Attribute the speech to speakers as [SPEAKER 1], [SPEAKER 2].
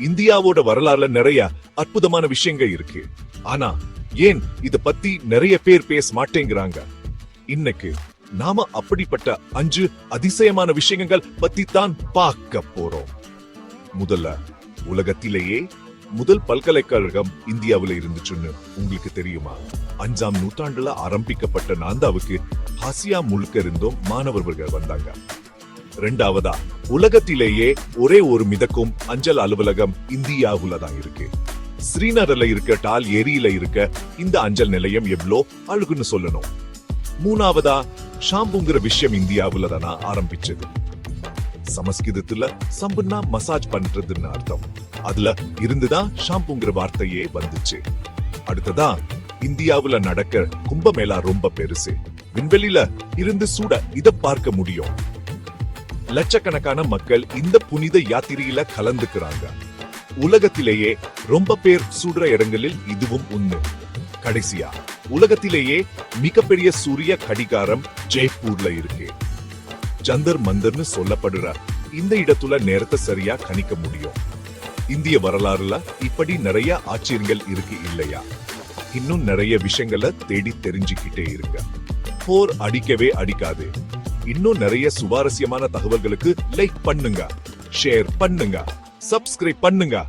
[SPEAKER 1] இந்தியாவோட வரலாறுல நிறைய அற்புதமான விஷயங்கள் இருக்கு. ஆனா ஏன் இத பத்தி நிறைய பேர் பேச மாட்டேங்கிறாங்க? இன்னைக்கு நாம அப்படிப்பட்ட அஞ்சு அதிசயமான விஷயங்கள் பத்தி தான் பார்க்க போறோம். முதல்ல உலகத்திலேயே முதல் பல்கலைக்கழகம் இந்தியாவுல இருந்துச்சுன்னு உங்களுக்கு தெரியுமா? அஞ்சாம் நூற்றாண்டுல ஆரம்பிக்கப்பட்ட நாந்தாவுக்கு ஆசியா முழுக்க இருந்தும் மாணவர்கள் வந்தாங்க. ரெண்டாவதா உலகத்திலேயே ஒரே ஒரு மிதக்கும் அஞ்சல் அலுவலகம் இந்தியாவுல தான் இருக்கு. ஸ்ரீநகர்ல இருக்க டால் ஏரியில இருக்க இந்த அஞ்சல் நிலையம் எவ்வளோ அழுகுன்னு சொல்லணும். மூணாவதா ஷாம்புங்கிற விஷயம் இந்தியாவுல தானா ஆரம்பிச்சது. சமஸ்கிருதத்துல சம்புன்னா மசாஜ் பண்றதுன்னு அர்த்தம். அதுல இருந்துதான் ஷாம்புங்கிற வார்த்தையே வந்துச்சு. அடுத்ததா இந்தியாவுல நடக்க கும்பமேளா ரொம்ப பெருசு. விண்வெளியில இருந்து சூட இத பார்க்க முடியும். லட்சக்கணக்கான மக்கள் இந்த புனித யாத்திரையில கலந்துக்கிறாங்க. உலகத்திலேயே ரொம்ப பேர் சுடுற இடங்களில் இதுவும் ஒண்ணு. கடைசியா உலகத்திலேயே மிகப்பெரிய சூரிய கடிகாரம் ஜெய்ப்பூர்ல இருக்கு. ஜந்தர் மந்தர்னு சொல்லப்படுற இந்த இடத்துல நேரத்தை சரியா கணிக்க முடியும். இந்திய வரலாறுல இப்படி நிறைய ஆச்சரியங்கள் இருக்கு இல்லையா? இன்னும் நிறைய விஷயங்களை தேடி தெரிஞ்சுக்கிட்டே இருக்க. போர் அடிக்கவே அடிக்காது. இன்னும் நிறைய சுவாரஸ்யமான தகவல்களுக்கு லைக் பண்ணுங்க ஷேர் பண்ணுங்க சப்ஸ்கிரைப் பண்ணுங்க.